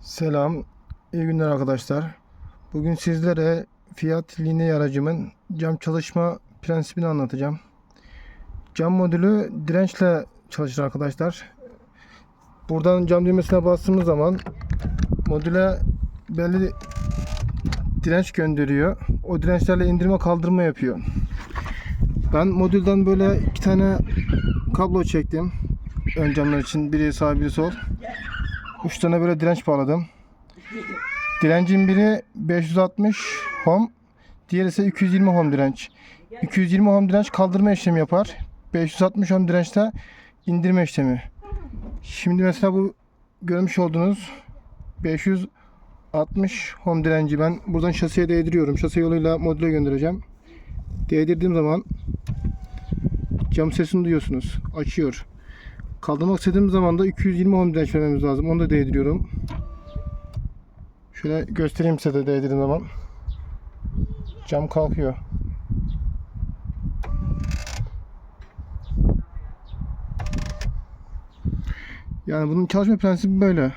Selam, iyi günler arkadaşlar. Bugün sizlere Fiat Linea aracımın cam çalışma prensibini anlatacağım. Cam modülü dirençle çalışır arkadaşlar. Buradan cam düğmesine bastığımız zaman modüle belli direnç gönderiyor. O dirençlerle indirme kaldırma yapıyor. Ben modülden böyle iki tane kablo çektim. Ön camlar için biri sağ biri sol. 3 tane böyle direnç bağladım. Direncin biri 560 ohm, diğeri ise 220 ohm direnç. 220 ohm direnç kaldırma işlemi yapar. 560 ohm dirençte indirme işlemi. Şimdi mesela bu görmüş olduğunuz 560 ohm direnci ben buradan şasiye değdiriyorum. Şase yoluyla modüle göndereceğim. Değdirdiğim zaman cam sesini duyuyorsunuz. Açıyor. Kaldırmak istediğim zaman da 220 ohm direnç lazım. Onu da değdiriyorum. Şöyle göstereyim size de değdirdiğim zaman. Cam kalkıyor. Yani bunun çalışma prensibi böyle.